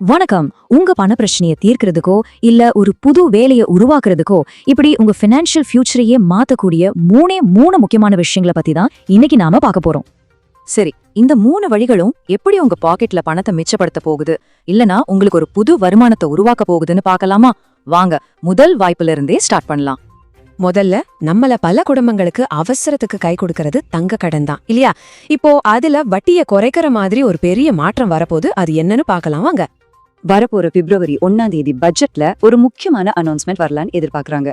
வணக்கம். உங்க பண பிரச்சனையை தீர்க்கிறதுக்கோ இல்ல ஒரு புது வேலையை உருவாக்குறதுக்கோ இப்படி உங்க ஃபினான்ஷியல் ஃபியூச்சரையே மாத்தக்கூடிய மூணே மூணு முக்கியமான விஷயங்களை பத்தி தான் இன்னைக்கு நாம பார்க்க போறோம். சரி இந்த மூணு வழிகளும் எப்படி உங்க பாக்கெட்ல பணத்தை மிச்சப்படுத்த போகுது? இல்லனா உங்களுக்கு ஒரு புது வருமானத்தை உருவாக்க போகுதுன்னு பார்க்கலாமா? வாங்க முதல் வாய்ப்புல இருந்தே ஸ்டார்ட் பண்ணலாம். முதல்ல நம்மள பல குடும்பங்களுக்கு அவசரத்துக்கு கை கொடுக்கறது தங்க கடன் தான் இல்லையா? இப்போ அதுல வட்டியை குறைக்கிற மாதிரி ஒரு பெரிய மாற்றம் வரப்போது அது என்னன்னு பார்க்கலாம் வாங்க. வரப்போற பிப்ரவரி ஒன்னாம் தேதி பட்ஜெட்ல ஒரு முக்கியமான அனௌன்ஸ்மெண்ட் வரலான்னு எதிர்பார்க்கறாங்க.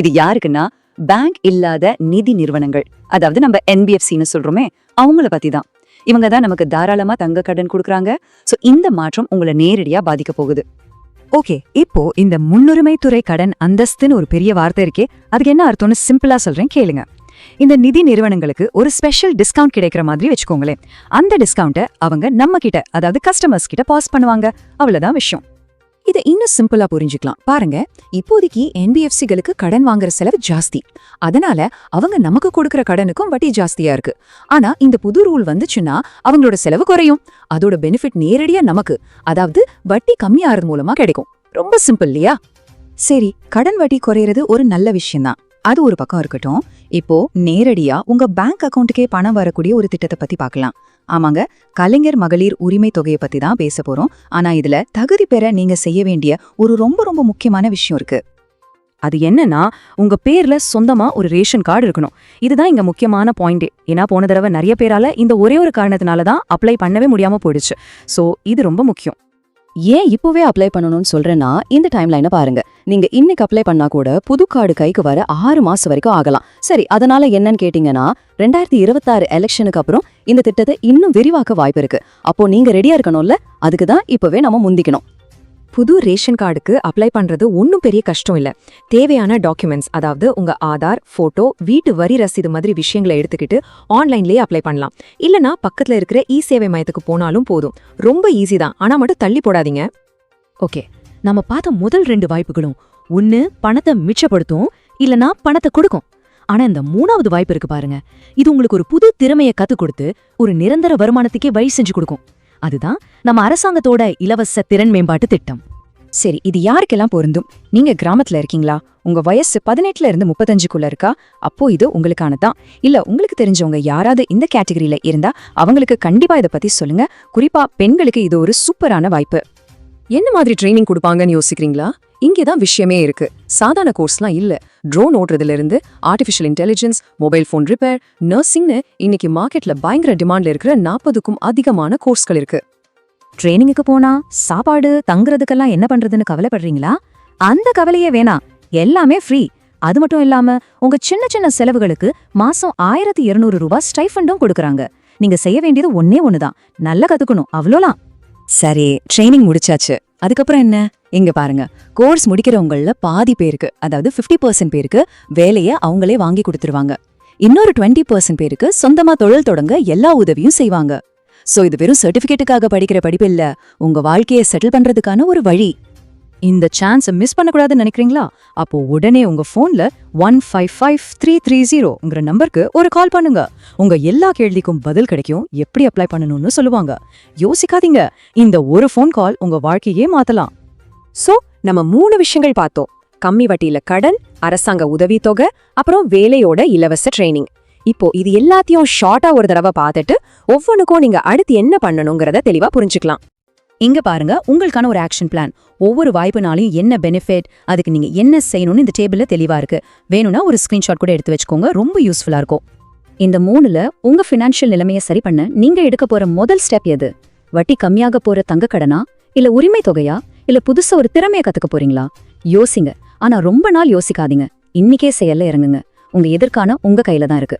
இது யாருக்குன்னா பேங்க் இல்லாத நிதி நிறுவனங்கள். அதாவது நம்ம என்பிஎஃப்சின்னு சொல்றோமே அவங்கள பத்தி தான் இவங்க தான் நமக்கு தாராளமா தங்க கடன் கொடுக்குறாங்க. சோ இந்த மாற்றம் உங்களை நேரடியா பாதிக்க போகுது. ஓகே இப்போ இந்த முன்னுரிமை துறை கடன் அந்தஸ்துன்னு ஒரு பெரிய வார்த்தை இருக்கே அதுக்கு என்ன அர்த்தம்னு சிம்பிளா சொல்றேன் கேளுங்க. இந்த நிதி நிறுவனங்களுக்கு ஒரு ஸ்பெஷல் டிஸ்கவுண்ட் கிடைக்கிற மாதிரி வச்சுக்கோங்களேன். அந்த டிஸ்கவுண்ட்டை அவங்க நம்ம கிட்ட அதாவது கஸ்டமர்ஸ் கிட்ட பாஸ் பண்ணுவாங்க. அவ்வளவுதான் விஷயம். இதை இன்னும் சிம்பிளா புரிஞ்சுக்கலாம். பாருங்க இப்போதைக்கு என்பிஎஃப்சிகளுக்கு கடன் வாங்குற செலவு ஜாஸ்தி. அதனால அவங்க நமக்கு கொடுக்கற கடனுக்கும் வட்டி ஜாஸ்தியா இருக்கு. ஆனா இந்த புது ரூல் வந்துச்சுன்னா அவங்களோட செலவு குறையும். அதோட பெனிஃபிட் நேரடியா நமக்கு அதாவது வட்டி கம்மியாகிறது மூலமா கிடைக்கும். ரொம்ப சிம்பிள் இல்லையா? சரி கடன் வட்டி குறையிறது ஒரு நல்ல விஷயம்தான். அது ஒரு பக்கம் இருக்கட்டும். இப்போ நேரடியா உங்க பேங்க் அக்கவுண்ட்டுக்கே பணம் வரக்கூடிய ஒரு திட்டத்தை பத்தி பார்க்கலாம். ஆமாங்க கலைஞர் மகளிர் உரிமை தொகையை பத்தி தான் பேச போறோம். ஆனா இதுல தகுதி பெற நீங்க செய்ய வேண்டிய ஒரு ரொம்ப ரொம்ப முக்கியமான விஷயம் இருக்கு. அது என்னன்னா உங்க பேர்ல சொந்தமா ஒரு ரேஷன் கார்டு இருக்கணும். இதுதான் இங்க முக்கியமான பாயிண்டே. ஏன்னா போன தடவை நிறைய பேரால இந்த ஒரே ஒரு காரணத்தினால தான் அப்ளை பண்ணவே முடியாம போயிடுச்சு. சோ இது ரொம்ப முக்கியம். ஏன் இப்போவே அப்ளை பண்ணணும்னு சொல்றேன்னா இந்த டைம் லைனை பாருங்க. நீங்க இன்னைக்கு அப்ளை பண்ணா கூட புது கார்டு கைக்கு வர ஆறு மாசம் வரைக்கும் ஆகலாம். சரி அதனால என்னன்னு கேட்டீங்கன்னா ரெண்டாயிரத்தி இருபத்தாறு எலெக்ஷனுக்கு அப்புறம் இந்த திட்டத்தை இன்னும் விரிவாக்க வாய்ப்பு இருக்கு. அப்போ நீங்க ரெடியா இருக்கணும்ல? அதுக்கு தான் இப்பவே நம்ம முந்திக்கணும். புது ரேஷன் கார்டுக்கு அப்ளை பண்றது ஒன்றும் பெரிய கஷ்டம் இல்ல. தேவையான டாக்குமெண்ட்ஸ் அதாவது உங்க ஆதார் ஃபோட்டோ வீட்டு வரி ரசீது மாதிரி விஷயங்களை எடுத்துக்கிட்டு ஆன்லைன்லயே அப்ளை பண்ணலாம். இல்லனா பக்கத்துல இருக்கிற இ சேவை மையத்துக்கு போனாலும் போதும். ரொம்ப ஈஸி தான். ஆனா மட்டும் தள்ளி போடாதீங்க. ஓகே. நம்ம பார்த்த முதல் ரெண்டு வாய்ப்புகளும் ஒன்னு பணத்தை மிச்சப்படுத்தும் இல்லனா பணத்தை கொடுக்கும். ஆனா இந்த மூணாவது வாய்ப்பு இருக்கு பாருங்க. இது உங்களுக்கு ஒரு புது திறமையை கத்துக் கொடுத்து ஒரு நிரந்தர வருமானத்துக்கே வழி செஞ்சு கொடுக்கும். அதுதான் நம்ம அரசாங்கத்தோட இலவச திறன் மேம்பாட்டு திட்டம். சரி இது யாருக்கெல்லாம் பொருந்தும்? நீங்க கிராமத்துல இருக்கீங்களா? உங்க வயசு பதினெட்டுல இருந்து முப்பத்தஞ்சுக்குள்ள இருக்கா? அப்போ இது உங்களுக்கானதான் இல்ல உங்களுக்கு தெரிஞ்சவங்க யாராவது இந்த கேட்டகரியில இருந்தா அவங்களுக்கு கண்டிப்பா இதை பத்தி சொல்லுங்க. குறிப்பா பெண்களுக்கு இது ஒரு சூப்பரான வாய்ப்பு. என்ன மாதிரி ட்ரைனிங் கொடுப்பாங்கன்னு யோசிக்கிறீங்களா? இங்கேதான் விஷயமே இருக்கு. சாதாரண கோர்ஸ்லாம் இல்ல. ட்ரோன் ஓட்டுறதுல இருந்து artificial intelligence mobile phone repair நர்சிங்னு இன்னைக்கு மார்க்கெட்ல பயங்கர டிமாண்ட்ல இருக்கிற நாற்பதுக்கும் அதிகமான கோர்ஸ்கள் இருக்கு. ட்ரைனிங்குக்கு போனா சாப்பாடு தங்குறதுக்கெல்லாம் என்ன பண்றதுன்னு கவலைப்படுறீங்களா? அந்த கவலையே வேணாம். எல்லாமே ஃப்ரீ அது மட்டும் இல்லாம உங்க சின்ன சின்ன செலவுகளுக்கு மாசம் ஆயிரத்தி இருநூறு ரூபாய் ஸ்டைஃபண்டும் கொடுக்கறாங்க. நீங்க செய்ய வேண்டியது ஒன்னே ஒண்ணுதான். நல்லா கத்துக்கணும். அவ்வளோலாம். சரி ட்ரைனிங் முடிச்சாச்சு. அதுக்கப்புறம் என்ன? இங்க பாருங்க. கோர்ஸ் முடிக்கிறவங்கள பாதி பேருக்கு அதாவது 50% பர்சன்ட் பேருக்கு வேலையை அவங்களே வாங்கி கொடுத்துருவாங்க. இன்னொரு 20% பர்சன்ட் பேருக்கு சொந்தமா தொழில் தொடங்க எல்லா உதவியும் செய்வாங்க. சோ இது வெறும் சர்டிபிகேட்டுக்காக படிக்கிற படிப்பு இல்ல. உங்க வாழ்க்கையை செட்டில் பண்றதுக்கான ஒரு வழி. இந்த சான்ஸை மிஸ் பண்ணக்கூடாதுன்னு நினைக்கிறீங்களா? அப்போ உடனே உங்க போன்ல one five five three three ஜீரோங்கிற நம்பருக்கு ஒரு கால் பண்ணுங்க. உங்க எல்லா கேள்விக்கும் பதில் கிடைக்கும். எப்படி அப்ளை பண்ணணும்னு சொல்லுவாங்க. யோசிக்காதீங்க. இந்த ஒரு ஃபோன் கால் உங்க வாழ்க்கையே மாத்தலாம். சோ நம்ம மூணு விஷயங்கள் பார்த்தோம். கம்மி வட்டியில கடன் அரசாங்க உதவித்தொகை அப்புறம் வேலையோட இலவச ட்ரைனிங் இப்போ இது எல்லாத்தையும் ஷார்ட்டா ஒரு தடவை பார்த்துட்டு ஒவ்வொன்றுக்கும் நீங்க அடுத்து என்ன பண்ணணுங்கிறத தெளிவா புரிஞ்சுக்கலாம். இங்க பாருங்க உங்களுக்கான ஒரு ஆக்ஷன் பிளான் ஒவ்வொரு வாய்ப்புனாலையும் என்ன பெனிஃபிட் அதுக்கு நீங்க என்ன செய்யணும்னு இந்த டேபிள்ல தெளிவா இருக்கு. வேணும்னா ஒரு ஸ்கிரீன்ஷாட் கூட எடுத்து வச்சுக்கோங்க ரொம்ப யூஸ்ஃபுல்லா இருக்கும். இந்த மூணுல உங்க ஃபினான்ஷியல் நிலைமையை சரி பண்ண நீங்க எடுக்க போற முதல் ஸ்டெப் எது? வட்டி கம்மியாக போற தங்க கடனா? இல்ல உரிமை தொகையா? இல்ல புதுசா ஒரு திறமைய கத்துக்க போறீங்களா? யோசிங்க. ஆனா ரொம்ப நாள் யோசிக்காதீங்க. இன்னிக்கே செயல்ல இறங்குங்க. உங்க எதிர்கான உங்க கையில தான் இருக்கு.